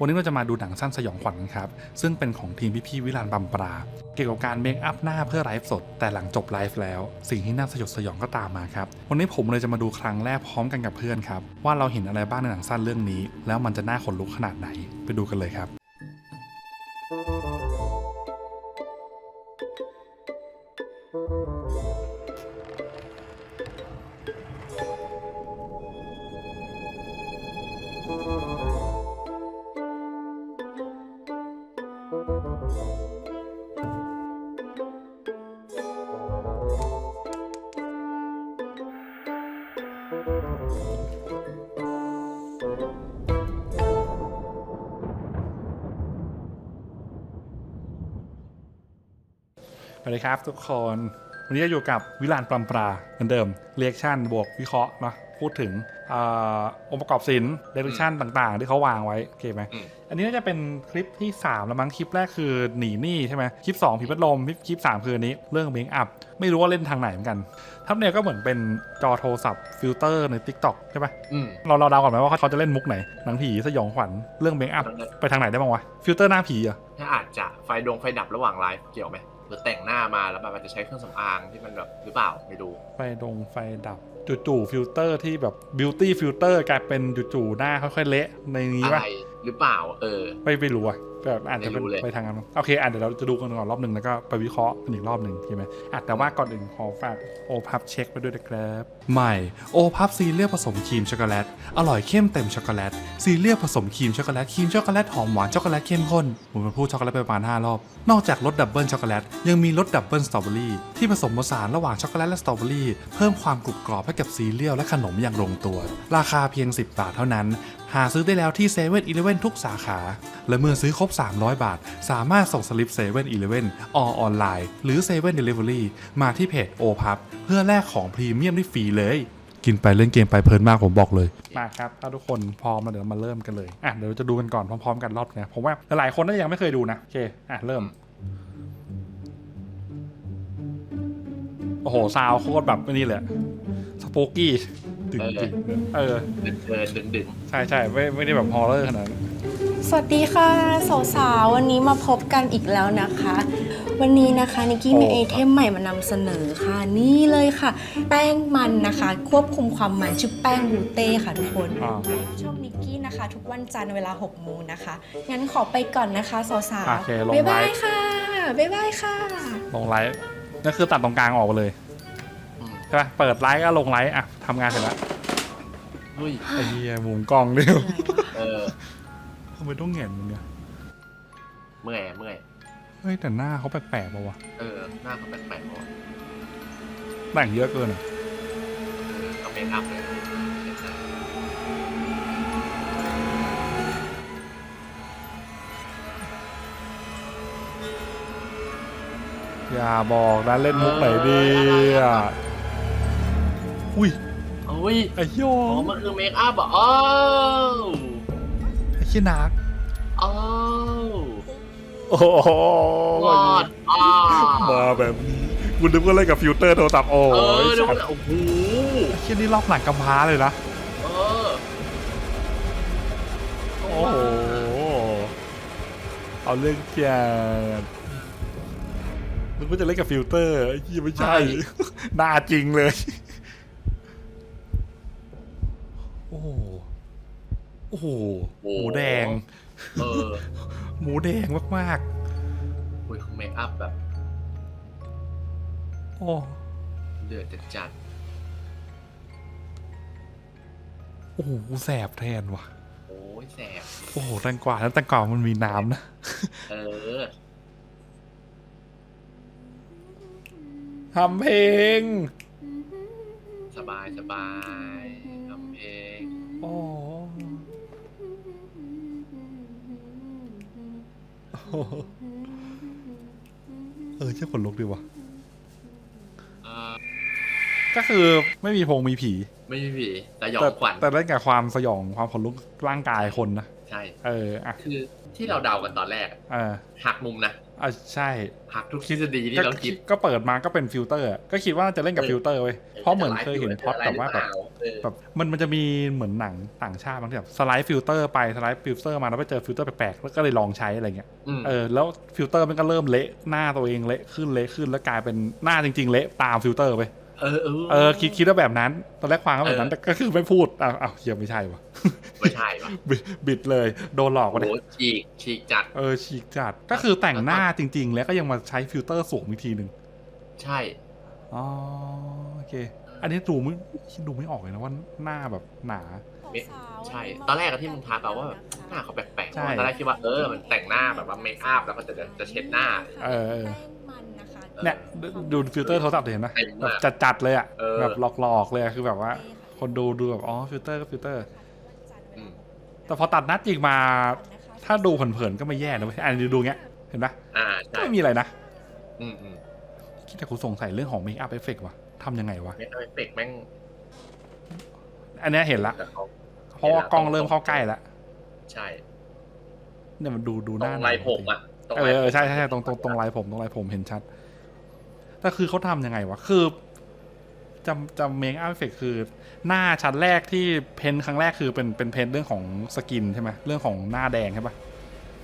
วันนี้เราจะมาดูหนังสั้นสยองขวัญครับ ซึ่งเป็นของทีมพี่พี่วิลานบัมปรา เกี่ยวกับการเมคอัพหน้าเพื่อไลฟ์สด แต่หลังจบไลฟ์แล้ว สิ่งที่น่าสยดสยองก็ตามมาครับ วันนี้ผมเลยจะมาดูครั้งแรกพร้อมกันกับเพื่อนครับ ว่าเราเห็นอะไรบ้างในหนังสั้นเรื่องนี้ แล้วมันจะน่าขนลุกขนาดไหนไปดูกันเลยครับ สวัสดีครับทุกคน วันนี้จะอยู่กับวิลานปลัมปราเหมือนเดิมเรียกชั่นบวกวิเคราะห์เนาะพูดถึงอาองค์ประกอบศิลป์เรียกชั่นต่างๆ ที่เขาวางไว้โอเคไหมอืมอันนี้น่าจะเป็นคลิปที่ 3 แล้วมั้งคลิปแรกคือหนีหนี้ใช่ไหมคลิป 2 ผีพัดลมคลิปคลิป3คืออันนี้เรื่องเบงอัพไม่รู้ว่าเล่นทางไหนเหมือนกันทับเนี่ยก็เหมือนเป็นจอโทรศัพท์ฟิลเตอร์ใน Tik t o k ใช่ปะอืมเราเราเดาก่อนไหมว่าเขาจะเล่นมุกไหนหนังผีสยองขวัญเรื่องเบงอัพไปทางไหนได้บ้างวะฟิลเตอร์หน้าผีเหรอะถ้าอาจจะไฟดงไฟดับระหว่างไลฟ์เกี่ยวไหม หรือแต่งหน้ามาแล้วแบบมันจะใช้เครื่องสำอางที่มันแบบหรือเปล่าไม่รู้ไฟดงไฟดับจู่ๆฟิลเตอร์ที่แบบบิวตี้ฟิลเตอร์กลายเป็นจู่ๆหน้าค่อยๆเละในนี้อะไรปะหรือเปล่า เออ ไม่ไม่รู้อะ แบบอาจจะเป็นไม่รู้เลยไปทางนั้นโอเคอะเดี๋ยวเราจะดูกันก่อนรอบหนึ่งแล้วก็ไปวิเคราะห์กันอีกรอบหนึ่งใช่ไหมอะแต่ว่าก่อนอื่นขอฝากโอพับเช็คไปด้วยนะครับใหม่โอพับซีเรียลผสมครีมช็อกโกแลตอร่อยเข้มเต็มช็อกโกแลตซีเรียลผสมครีมช็อกโกแลตครีมช็อกโกแลตหอมหวานช็อกโกแลตเข้มข้นผมมาพูดช็อกโกแลตไปประมาณ5รอบนอกจากรสดับเบิลช็อกโกแลตยังมีรสดับเบิลสตรอเบอรี่ที่ผสมผสานระหว่างช็อกโกแลตและสตรอเบอรี่เพิ่มความกรุบกรอบให้กับซีเรียลและขนมอย่างลงตัว ราคาเพียง 10 บาทเท่านั้นหาซื้อได้แล้วที่เซเว่นอีเลทุกสาขา และเมื่อซื้อครบ 300 บาท สามารถส่งสลิปเซเว่นอีเลฟอออนไลน์ หรือเซเว่นเดลิเวอรี่มาที่เพจโอพับเพื่อแลกของพรีเมียมได้ฟรีเลย กินไปเล่นเกมไปเพลินมากผมบอกเลย มาครับถ้าทุกคนพร้อมแล้วเดี๋ยวมาเริ่มกันเลยอะเดี๋ยวเราจะดูกันก่อนพร้อมๆกันรอบนะผมว่าหลายๆคนน่าจะยังไม่เคยดูนะโอเคอะเริ่มโอ้โหซาวโคตรแบบนี่เลยสป o กกี้ ดึงดึงเออเดินเดินดึงดึงใช่ใช่ไม่ไม่ได้แบบฮอร์เรอร์ขนาดนั้นสวัสดีค่ะสาวๆวันนี้มาพบกันอีกแล้วนะคะ วันนี้นะคะนิกกี้มีไอเทมใหม่มานำเสนอค่ะนี่เลยค่ะ แป้งมันนะคะ ควบคุมความมันชื่อแป้งบูเต้ค่ะทุกคนอ่าช่องนิกกี้นะคะ ทุกวันจันทร์เวลา6โมงนะคะ งั้นขอไปก่อนนะคะสาวโอเคลๆงบ๊ายไลบายฟ์ค่ะบ๊ายบายค่ะ ลงไลฟ์นั่นคือตัดตรงกลางออกไปเลยอืม ใช่ปะเปิดไลฟ์ก็ลงไลฟ์อะทำงานเสร็จแล้วเฮ้ยไอ้เหี้ยมุมกล้องดิวเออทำไมต้องเหงียนมึงเนี่ยเมื่อยเมื่อยเฮ้ยแต่หน้าเขาแปลกๆป่าวะเออหน้าเขาแปลกๆว่ะแต่งเยอะเกินอะเออเอาเมคอัพเลยใช่อย่าบอกนะเล่นมุกไหนดีอะ อุ้ยโอ้ยไอ้โยอ๋อมันคือเมคอัพเหรออ้าวไอ้ขี้นักอ้าวโอ้โหวอดอ้าวมาแบบนี้กูนึกว่าเล่นกับฟิลเตอร์โทรศัพท์โอ้เออยดูสัตว์โอ้โหไอ้เชี่ยนี่รอบหนังกำพร้าเลยนะเออโอ้โหเอาเรื่องเกียดนึกว่าจะเล่นกับฟิลเตอร์ไอ้ยี่ไม่ใช่หน้าจริงเลย โอ้โห โอ้โห หมูแดง เออหมูแดงมากอุ้ยเมคอัพแบบๆ โอ้ เดือดจัดจัดโอ้โหกูแสบแทนว่ะ ๆโอ้ยแสบ โอ้โหแตงกวาแล้วแตงกวามันมีน้ำนะ เออ ทำเพลง สบายสบายทำเพลง โอ้โหเออเชื่อขนลุกดีว่ะเอ่อก็คือไม่มีพงมีผี ไม่มีผีแต่หยอแต่งขวัญแต่เล่นกับความสยองความขนลุกร่างกายคนนะใช่ เอออะคือที่เราเดากันตอนแรกอะเออหักมุมนะ อะใช่หักทุกทฤษฎีที่ก็เราคิดก็เปิดมาก็เป็นฟิลเตอร์อะก็คิดว่าจะเล่นกับฟิลเตอร์เว้ยเพราะเหมือนเคยเห็นพล็อตแบบว่าแบบเออแบบมันมันจะมีเหมือนหนังต่างชาติบางทีแบบสไลด์ฟิลเตอร์ไปสไลด์ฟิลเตอร์มาแล้วไปเจอฟิลเตอร์แปลกๆแล้วก็เลยลองใช้อะไรเงี้ยมเออแล้วฟิลเตอร์มันก็เริ่มเละหน้าตัวเองเละขึ้นเละขึ้นแล้วกลายเป็นหน้าจริง ๆ เละตามฟิลเตอร์ไป เออเออเออคิดคิดว่าแบบนั้น ตอนแรกฟังก็แบบนั้นเออแต่ก็คือไม่พูดอ้าวอ้าวเฮียไม่ใช่วะไม่ใช่ปะบิดบิดเลยโดนหลอกโอ้วะโหเนี่ยฉีกฉีกจัดเออฉีกจัดก็คือแต่งหน้าจริง ๆ แล้วก็ยังมาใช้ฟิลเตอร์สวมอีกทีหนึ่งใช่อ๋อโอเค อันนี้ดูไม่ดูไม่ออกเลยนะว่าหน้าแบบหนาใช่ ตอนแรกอะที่มึงทักอะว่าแบบหน้าเขาแปลกๆใช่ตอนแรกคิดว่าเออมันแต่งหน้าแบบว่าเมคอัพแล้วก็จะจะเช็ดหน้า เออ เออแป้งมันนะคะเนี่ยดูดูฟิลเตอร์โทรศัพท์เห็นไหมเต็มแบบมากจัดจัดๆเลยอะเออแบบหลอกๆเลยอะคือแบบว่า คนดูดูแบบอ๋อฟิลเตอร์ก็ฟิลเตอร์อืมแต่พอตัดหนัดจริงมา ถ้าดูเผินๆก็ไม่แย่นะเว้ยอันนี้ดูเงี้ยเห็นปะอ่าก็ใช่ไม่มีอะไรนะอืมอืมคิดแต่กูสงสัยเรื่องของเมคอัพเอฟเฟกต์ว่ะทำยังไงวะเมคอัพเอฟเฟกต์แม่งอันเนี้ยเห็นละแต่เขาเพราะว่ากล้องเริ่มเข้าใกล้ละใช่เนี่ยมันดูดูหตรน้างไรผมอะตรงเอไรอเออใช่ใช่ใช่ตรงตรงตรงลายผมตรงลายผมเห็นชัด แต่คือเขาทำยังไงวะ คือจำจำเมคอัพเอฟเฟกคือหน้าชั้นแรกที่เพ้นท์ครั้งแรกคือเป็นเป็นเพ้นท์เรื่องของสกินใช่ไหมเรื่องของหน้าแดงใช่ปะ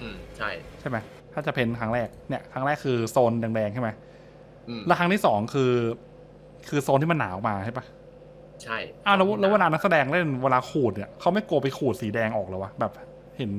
อืมใช่ ใช่ไหมถ้าจะเพ้นท์ครั้งแรกเนี่ยครั้งแรกคือโซนแดงๆใช่ไหมอืมแล้วครั้งที่สองคือ คือโซนที่มันหนาวมาใช่ปะใช่อ้าวแล้วแล้วเวลานักแสดงเล่นเวลาขูดเนี่ยเขาไม่กลัวไปขูดสีแดงออกเหรอวะแบบเห็น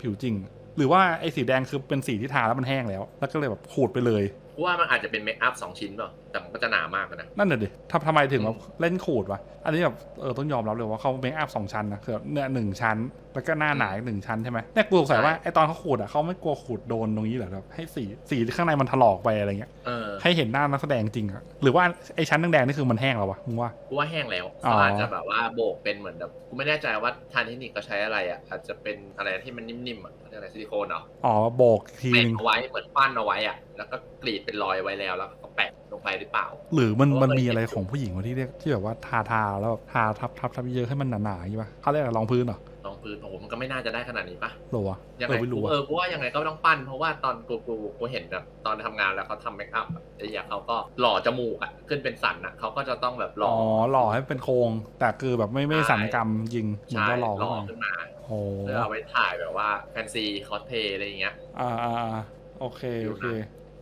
ผิวจริง หรือว่าไอ้สีแดงคือเป็นสีที่ทาแล้วมันแห้งแล้ว แล้วก็เลยแบบขูดไปเลยเพราะว่ามันอาจจะเป็นเมคอัพสองชิ้นเปล่าแต่มันก็จะหนามากอะนะ นั่นน่ะดิทำทำไมถึงมาเล่นขูดวะ อันนี้แบบเออต้องยอมรับเลยว่าเขาเมคอัพสองชั้นนะคือแบบเนี่ยหนึ่งชั้น แล้วก็หน้าหนาอีกหนึ่งชั้นใช่ไหมเนี่ยกูสงสัยว่าไอตอนเขาขูดอะเขาไม่กลัวขูดโดนตรงนี้เหรอแบบให้สีสีที่ข้างในมันถลอกไปอะไรเงี้ยเออให้เห็นหน้านักแสดงจริงอะหรือว่าไอชั้นแดงๆนี่คือมันแห้งแล้ววะมึงว่ากูว่าแห้งแล้วอ๋อเขาอาจจะแบบว่าโบกเป็นเหมือนแบบกูไม่แน่ใจว่าทางเทคนิคเขาใช้อะไรอะอาจจะเป็นอะไรที่มันนิ่มๆอะเขาเรียกอะไรซิลิโคนเหรออ๋อโบกทีแปะนึงเอาไว้เหมือนปั้นเอาไว้อะ แล้วก็กรีดเป็นรอยไว้แล้วแล้วก็แปะลงไปหรือเปล่า หรือมันเพราะว่ามันมีเคยเห็นอะไรของผู้หญิงวะที่เรียกที่แบบว่าทาทาแล้วแบบทาทับทับทับเยอะให้มันหนาๆอย่างงี้ปะเขาเรียกอะไรรองพื้นเหรอรองพื้นโอ้โหมันก็ไม่น่าจะได้ขนาดนี้ปะหรอวะยังเอไงอไม่กูรู้เออะอกูว่ายังไงก็ต้องปั้นเพราะว่าตอนกูกูกูเห็นแบบตอนทำงานแล้วเขาทำเมคอัพอะไอ้เหี้ยเขาก็หล่อจมูกอะขึ้นเป็นสันอะเขาก็จะต้องแบบหล่อ๋ออหล่อให้เป็นโครงแต่คือแบบไม่ไม่ใช่สัญญกรรมยิงเหมือนใช่ว่าหล่อหล่อขึ้นมาขึ้นมาโอ้เพื่อเอาไว้ถ่ายแบบว่าแฟนซีคอสเพย์อะไรอย่างเงี้ย อ่าอ่าอ่าโอเค โอเค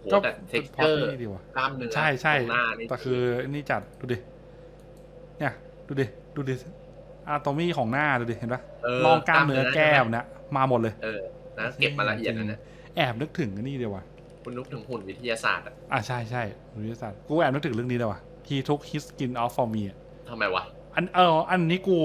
โหแต่เท็กเจอร์นี่ดีว่ะกล้ามเนื้อใช่ใช่ของหน้านี่แต่คือนี่จัดดูดิเนี่ยดูดิดูดิอาโตมี่ของหน้าดูดิเห็นปะเออลองกล้ามเนื้อแก้มใช่ไหเนี่ยมาหมดเลย เออนะเก็บมาละเอียดนะเนี่ยแอบนึกถึงอันนี่เดียวว่ะคุณนึกถึงหุ่นวิทยาศาสตร์อะอะใช่ใช่วิทยาศาสตร์กูแอบนึกถึงเรื่องนี้เลยว่ะ He took his skin off for me อะทำไมวะอันเอออันนี้กู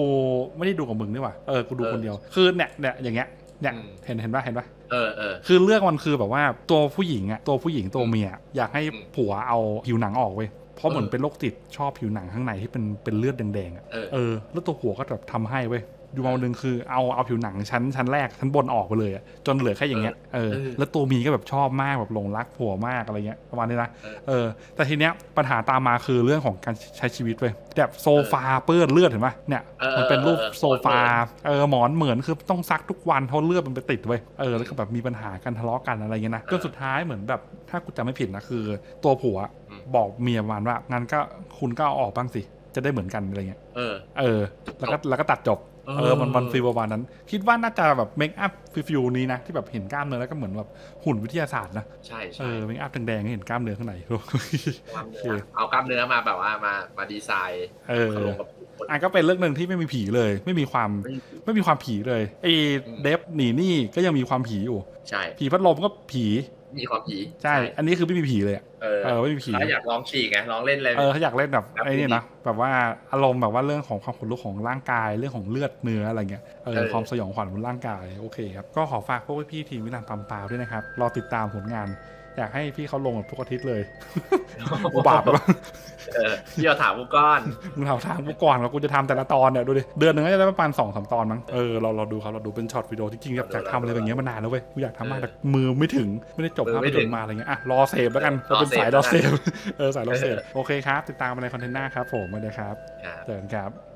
ไม่ได้ดูกับมึงนี่ว่ะเออกูดูเออคนเดียวคือเนี่ยเนี่ยอย่างเงี้ย เนี่ยอืมเห็นเห็นปะเห็นปะเออเออคือเรื่องมันคือแบบว่าตัวผู้หญิงอะตัวผู้หญิงตัวเมียอยากให้อืมผัวเอาผิวหนังออกเว้ยเพราะเหมือนเออเป็นโรคติดชอบผิวหนังข้างในที่เป็นเป็นเลือดแดงๆอะเออเออแล้วตัวผัวก็แบบทำให้เว้ย อยู่มาวันหนึ่งคือเอาเอาผิวหนังชั้นชั้นแรกชั้นบนออกไปเลยอะจนเหลือแค่อย่างเงี้ยเออเออแล้วตัวเมียก็แบบชอบมากแบบหลงรักผัวมากอะไรเงี้ยประมาณนี้นะเออเออ แต่ทีเนี้ยปัญหาตามมาคือเรื่องของการใช้ชีวิตเว้ยแบบโซฟาเปื้อนเลือดเห็นปะเนี่ยเออมันเป็นรูปเออเออโซฟาเออหมอนเหมือนคือต้องซักทุกวันเพราะเลือดมันไปติดเว้ยเออแล้วก็แบบมีปัญหากันทะเลาะกันอะไรเงี้ยนะจนสุดท้ายเหมือนแบบถ้ากูจำไม่ผิดนะคือ ตัวผัวอืมบอกเมียประมาณว่างั้นก็คุณก็เอาออกบ้างสิจะได้เหมือนกันอะไรเงี้ย เออ เออ แล้วก็แล้วก็ตัดจบ เออเออมันมันฟีลประมาณนั้น คิดว่าน่าจะแบบเมคอัพฟิลนี้นะ ที่แบบเห็นกล้ามเนื้อแล้วก็เหมือนแบบหุ่นวิทยาศาสตร์นะใช่เอใช่อเมคอัพแดงๆให้เห็นกล้ามเนื้อข้างในกล้ามเนื้อเอากล้ามเนื้อมาแบบว่ามามาดีไซน์เออลงกับคนอันก็เป็นเรื่องหนึ่งที่ไม่มีผีเลย ไม่มีความไม่ไม่มีความผีเลยไอ้อืมเดฟหนีหนี่ก็ยังมีความผีอยู่ใช่ผีพัดลมก็ผี มีความผีใช่ อันนี้คือไม่มีผีเลยอะเออเออไม่มีผีแล้วอยากลองฉีกไงลองเล่นเลยเออเขาอยากเล่นแบบแบบไอ้นี่นี้นะแบบว่าอารมณ์แบบว่าเรื่องของความขนลุกของร่างกายเรื่องของเลือดเนื้ออะไรเงี้ยเออเออความสยองขวัญบนร่างกายโอเคครับก็ขอฝากพวกพี่ๆทีมวิลานตำปาวด้วยนะครับรอติดตามผลงาน อยากให้พี่เขาลงแบบทุกอาทิตย์เลยอุบาทปะเออพี่เอาถามกูก้อนมึงถามทางกูก่อนว่ากูจะทำแต่ละตอนเนี่ยดูดิเดือนหนึ่งก็จะได้ประมาณสองสามตอนมั้งเออเราเราดูครับเราดูเป็นช็อตวิดีโอที่จริงๆอยากทำอะไรแบบเนี้ยมานานแล้วเว้ยกูอยากทำมากแต่มือไม่ถึงไม่ได้จบภาพยนตร์มาอะไรเงี้ยอะรอเสพแล้วกันเราเป็นสายรอเสพเออสายรอเสพโอเคครับ ติดตามอะไรคอนเทนต์หน้าครับผมมาเลยครับครับเจอกันครับ